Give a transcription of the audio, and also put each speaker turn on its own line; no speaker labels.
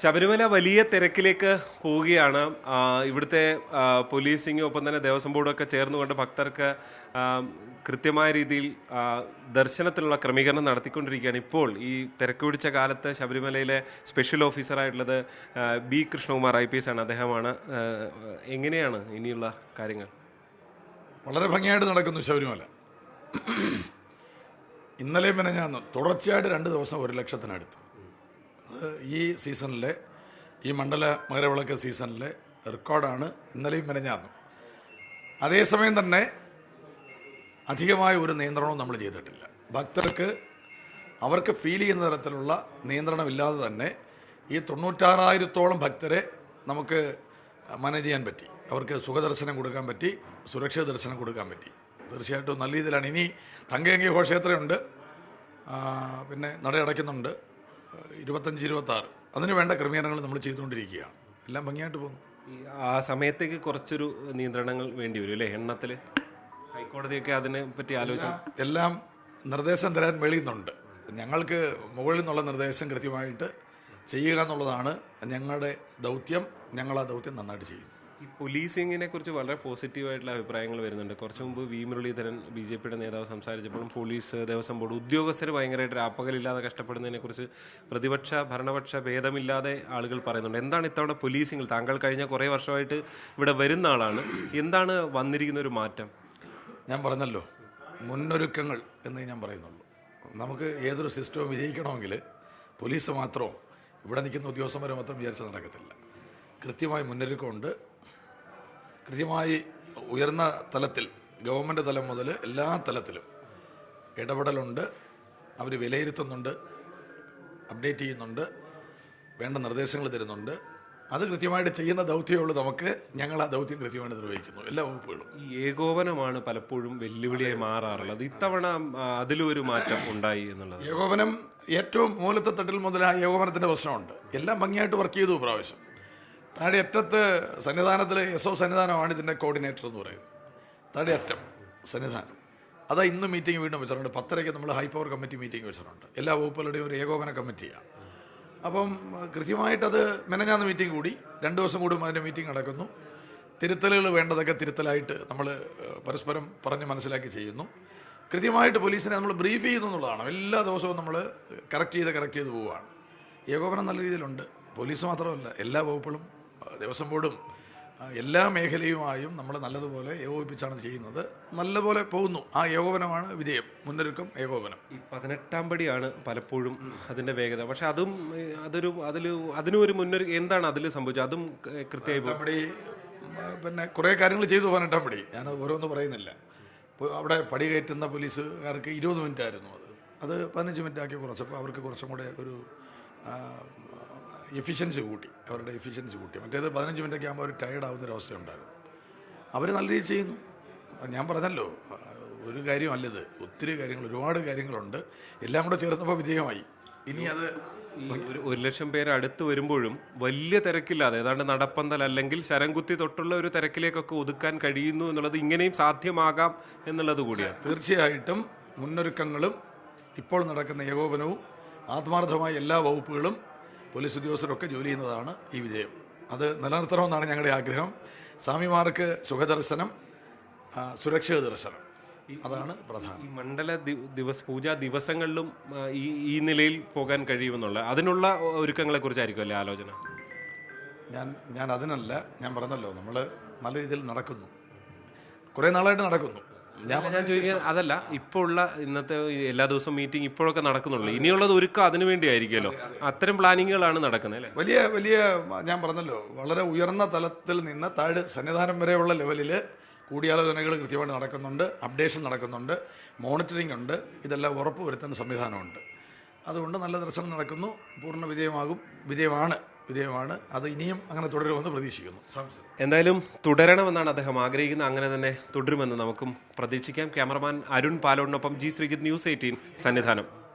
ശബരിമല വലിയ തിരക്കിലേക്ക് പോവുകയാണ്. ഇവിടുത്തെ പോലീസിങ്ങും ഒപ്പം തന്നെ ദേവസ്വം ബോർഡൊക്കെ ചേർന്നുകൊണ്ട് ഭക്തർക്ക് കൃത്യമായ രീതിയിൽ ദർശനത്തിനുള്ള ക്രമീകരണം നടത്തിക്കൊണ്ടിരിക്കുകയാണ്. ഇപ്പോൾ ഈ തിരക്ക് പിടിച്ച കാലത്ത് ശബരിമലയിലെ special ഓഫീസറായിട്ടുള്ളത് B Krishnakumar I P S ആണ്. അദ്ദേഹമാണ് എങ്ങനെയാണ് ഇനിയുള്ള കാര്യങ്ങൾ?
വളരെ ഭംഗിയായിട്ട് നടക്കുന്നു ശബരിമല. ഇന്നലെയും പിന്നെ ഞാൻ തുടർച്ചയായിട്ട് രണ്ട് ദിവസം ഒരു ലക്ഷത്തിനടുത്ത്. ഈ സീസണിലെ ഈ മണ്ഡല മകരവിളക്ക് സീസണിലെ റെക്കോർഡാണ് ഇന്നലെയും മെനഞ്ഞാന്നും. അതേസമയം തന്നെ അധികമായ ഒരു നിയന്ത്രണവും നമ്മൾ ചെയ്തിട്ടില്ല. ഭക്തർക്ക് അവർക്ക് ഫീൽ ചെയ്യുന്ന തരത്തിലുള്ള നിയന്ത്രണമില്ലാതെ തന്നെ ഈ തൊണ്ണൂറ്റാറായിരത്തോളം ഭക്തരെ നമുക്ക് മാനേജ് ചെയ്യാൻ പറ്റി. അവർക്ക് സുഖദർശനം കൊടുക്കാൻ പറ്റി സുരക്ഷിത ദർശനം കൊടുക്കാൻ പറ്റി. തീർച്ചയായിട്ടും നല്ല രീതിയിലാണ്. ഇനി തങ്കയങ്കി ഘോഷയാത്രയുണ്ട്. പിന്നെ നട അടയ്ക്കുന്നുണ്ട് ഇരുപത്തഞ്ച് ഇരുപത്താറ്. അതിന് വേണ്ട ക്രമീകരണങ്ങൾ നമ്മൾ ചെയ്തുകൊണ്ടിരിക്കുകയാണ്. എല്ലാം ഭംഗിയായിട്ട് പോകുന്നു.
ആ സമയത്തേക്ക് കുറച്ചൊരു നിയന്ത്രണങ്ങൾ വേണ്ടി വരും അല്ലേ? എണ്ണത്തിൽ ഹൈക്കോടതിയൊക്കെ അതിനെ പറ്റി ആലോചിച്ചു
എല്ലാം നിർദ്ദേശം തരാൻ വെളിയുന്നുണ്ട് ഞങ്ങൾക്ക് മുകളിൽ നിന്നുള്ള നിർദ്ദേശം കൃത്യമായിട്ട് ചെയ്യുക എന്നുള്ളതാണ് ഞങ്ങളുടെ ദൗത്യം. ഞങ്ങൾ ആ ദൗത്യം നന്നായിട്ട് ചെയ്യുന്നു.
ഈ പോലീസിങ്ങിനെ കുറിച്ച് വളരെ പോസിറ്റീവായിട്ടുള്ള അഭിപ്രായങ്ങൾ വരുന്നുണ്ട്. കുറച്ച് മുമ്പ് വി. മുരളീധരൻ ബി ജെ പിയുടെ നേതാവ് സംസാരിച്ചപ്പോഴും പോലീസ് ദേവസ്വം ബോർഡ് ഉദ്യോഗസ്ഥർ ഭയങ്കരമായിട്ട് രാപ്പകലില്ലാതെ കഷ്ടപ്പെടുന്നതിനെ കുറിച്ച് പ്രതിപക്ഷ ഭരണപക്ഷ ഭേദമില്ലാതെ ആളുകൾ പറയുന്നുണ്ട്. എന്താണ് ഇത്തവണ പോലീസിങ്ങിൽ താങ്കൾ കഴിഞ്ഞ കുറേ വർഷമായിട്ട് ഇവിടെ വരുന്ന ആളാണ്. എന്താണ് വന്നിരിക്കുന്ന ഒരു മാറ്റം?
ഞാൻ പറഞ്ഞല്ലോ മുന്നൊരുക്കങ്ങൾ എന്ന് ഞാൻ പറയുന്നുള്ളൂ. നമുക്ക് ഏതൊരു സിസ്റ്റവും വിജയിക്കണമെങ്കിൽ പോലീസ് മാത്രമോ ഇവിടെ നിൽക്കുന്ന ഉദ്യോഗസ്ഥന്മാരെ മാത്രം വിചാരിച്ചാൽ നടക്കത്തില്ല. കൃത്യമായ മുന്നൊരുക്കമുണ്ട്. കൃത്യമായി ഉയർന്ന തലത്തിൽ ഗവൺമെന്റ് തലം മുതൽ എല്ലാ തലത്തിലും ഇടപെടലുണ്ട് അവർ വിലയിരുത്തുന്നുണ്ട് അപ്ഡേറ്റ് ചെയ്യുന്നുണ്ട് വേണ്ട നിർദ്ദേശങ്ങൾ തരുന്നുണ്ട്. അത് കൃത്യമായിട്ട് ചെയ്യുന്ന ദൗത്യമുള്ളൂ നമുക്ക് ഞങ്ങൾ ആ ദൗത്യം കൃത്യമായിട്ട് നിർവഹിക്കുന്നു. എല്ലാ വകുപ്പുകളും.
ഈ ഏകോപനമാണ് പലപ്പോഴും വെല്ലുവിളിയായി മാറാറുള്ളത്. ഇത്തവണ അതിലൊരു അതിലും ഒരു മാറ്റം ഉണ്ടായി എന്നുള്ളത്?
ഏകോപനം ഏറ്റവും മൂലത്തെ തട്ടിൽ മുതൽ ആ ഏകോപനത്തിന്റെ പ്രശ്നമുണ്ട്. എല്ലാം ഭംഗിയായിട്ട് വർക്ക് ചെയ്തു പ്രാവശ്യം താഴെ അറ്റത്ത് സന്നിധാനത്തിൽ എസ് ഒ സന്നിധാനമാണ് ഇതിന്റെ കോർഡിനേറ്റർ എന്ന് പറയുന്നത്. താഴെ അറ്റം സന്നിധാനം. അതാ ഇന്ന് മീറ്റിംഗ് വീണ്ടും വെച്ചിട്ടുണ്ട്. പത്തരയ്ക്ക് നമ്മൾ ഹൈ പവർ കമ്മിറ്റി മീറ്റിംഗ് വെച്ചിട്ടുണ്ട്. എല്ലാ വകുപ്പുകളുടെയും ഒരു ഏകോപന കമ്മിറ്റിയാണ് അപ്പം കൃത്യമായിട്ടത് മെനഞ്ഞാന്ന് മീറ്റിംഗ് കൂടി. രണ്ട് ദിവസം കൂടുമ്പോൾ അതിന്റെ മീറ്റിംഗ് നടക്കുന്നു. തിരുത്തലുകൾ വേണ്ടതൊക്കെ തിരുത്തലായിട്ട് നമ്മൾ പരസ്പരം പറഞ്ഞ് മനസ്സിലാക്കി ചെയ്യുന്നു. കൃത്യമായിട്ട് പോലീസിനെ നമ്മൾ ബ്രീഫ് ചെയ്യുന്നു എന്നുള്ളതാണ്. എല്ലാ ദിവസവും നമ്മൾ കറക്റ്റ് ചെയ്ത് കറക്റ്റ് ചെയ്ത് പോവുകയാണ്. ഏകോപനം നല്ല രീതിയിലുണ്ട്. പോലീസ് മാത്രമല്ല എല്ലാ വകുപ്പുകളും ദേവസ്വം ബോർഡും എല്ലാ മേഖലയുമായും നമ്മൾ നല്ലതുപോലെ ഏകോപിപ്പിച്ചാണ് ചെയ്യുന്നത്. നല്ലപോലെ പോകുന്നു. ആ ഏകോപനമാണ് വിജയം. മുന്നൊരുക്കം ഏകോപനം.
ഈ പതിനെട്ടാം പടിയാണ് പലപ്പോഴും അതിന്റെ വേഗത. പക്ഷെ അതും അതൊരു അതിൽ അതിനും ഒരു മുന്നൊരു എന്താണ് അതിൽ സംഭവിച്ചത്? അതും കൃത്യമായി
പടി പിന്നെ കുറേ കാര്യങ്ങൾ ചെയ്തു പതിനെട്ടാം പടി. ഞാൻ ഓരോന്ന് പറയുന്നില്ല. അവിടെ പടി കയറ്റുന്ന പോലീസുകാർക്ക് ഇരുപത് മിനിറ്റ് ആയിരുന്നു അത്. അത് പതിനഞ്ച് മിനിറ്റ് ആക്കി കുറച്ചപ്പോൾ അവർക്ക് കുറച്ചും കൂടെ ഒരു എഫിഷ്യൻസി കൂട്ടി. അവരുടെ എഫിഷ്യൻസി കൂട്ടി. മറ്റേത് പതിനഞ്ച് മിനിറ്റൊക്കെ ആകുമ്പോൾ അവർ ടയർഡ് ആവുന്ന ഒരവസ്ഥയുണ്ടായിരുന്നു അവർ നല്ല രീതിയിൽ ചെയ്യുന്നു. ഞാൻ പറഞ്ഞല്ലോ ഒരു കാര്യമല്ലത് ഒത്തിരി കാര്യങ്ങൾ ഒരുപാട് കാര്യങ്ങളുണ്ട്. എല്ലാം കൂടെ ചേർന്നപ്പോൾ വിജയമായി. ഇനി അത്
ഒരു ഒരു ലക്ഷം പേര് അടുത്ത് വരുമ്പോഴും വലിയ തിരക്കില്ലാതെ ഏതാണ്ട് നടപ്പന്തൽ അല്ലെങ്കിൽ ശരംകുത്തി തൊട്ടുള്ള ഒരു തിരക്കിലേക്കൊക്കെ ഒതുക്കാൻ കഴിയുന്നു എന്നുള്ളത് ഇങ്ങനെയും സാധ്യമാകാം എന്നുള്ളത് കൂടിയാണ്
തീർച്ചയായിട്ടും മുന്നൊരുക്കങ്ങളും ഇപ്പോൾ നടക്കുന്ന ഏകോപനവും ആത്മാർത്ഥമായ എല്ലാ വകുപ്പുകളും പോലീസ് ഉദ്യോഗസ്ഥരൊക്കെ ജോലി ചെയ്യുന്നതാണ് ഈ വിജയം. അത് നിലനിർത്തണമെന്നാണ് ഞങ്ങളുടെ ആഗ്രഹം. സ്വാമിമാർക്ക് സുഖദർശനം സുരക്ഷിത ദർശനം. അതാണ് പ്രധാനം.
മണ്ഡല ദിവസ പൂജാ ദിവസങ്ങളിലും ഈ ഈ നിലയിൽ പോകാൻ കഴിയുമെന്നുള്ള അതിനുള്ള ഒരുക്കങ്ങളെ കുറിച്ചായിരിക്കും അല്ലേ ആലോചന?
ഞാൻ ഞാൻ അതിനല്ല ഞാൻ പറഞ്ഞല്ലോ നമ്മൾ നല്ല രീതിയിൽ നടക്കുന്നു. കുറേ നാളായിട്ട് നടക്കുന്നു. ഞാൻ
ഞാൻ ചോദിക്കാൻ അതല്ല ഇപ്പോൾ ഉള്ള ഇന്നത്തെ എല്ലാ ദിവസവും മീറ്റിംഗ് ഇപ്പോഴൊക്കെ നടക്കുന്നുള്ളൂ. ഇനിയുള്ളത് ഒരുക്കം അതിനു വേണ്ടി ആയിരിക്കുമല്ലോ അത്തരം പ്ലാനിങ്ങുകളാണ് നടക്കുന്നത് അല്ലേ?
വലിയ വലിയ ഞാൻ പറഞ്ഞല്ലോ വളരെ ഉയർന്ന തലത്തിൽ നിന്ന് താഴെ സന്നിധാനം വരെയുള്ള ലെവലിൽ കൂടിയാലോചനകൾ കൃത്യമായി നടക്കുന്നുണ്ട് അപ്ഡേഷൻ നടക്കുന്നുണ്ട് മോണിറ്ററിംഗ് ഉണ്ട് ഇതെല്ലാം ഉറപ്പ് വരുത്തുന്ന സംവിധാനമുണ്ട്. അതുകൊണ്ട് നല്ല ദർശനം നടക്കുന്നു പൂർണ വിജയമാകും വിജയമാണ്. വിജയമാണ് അത് ഇനിയും അങ്ങനെ തുടരുമെന്ന് പ്രതീക്ഷിക്കുന്നു.
എന്തായാലും തുടരണമെന്നാണ് അദ്ദേഹം ആഗ്രഹിക്കുന്നത്. അങ്ങനെ തന്നെ തുടരുമെന്ന് നമുക്കും പ്രതീക്ഷിക്കാം. Cameraman Arun പാലോടിനൊപ്പം G Sreejith news eighteen Sannidhanam.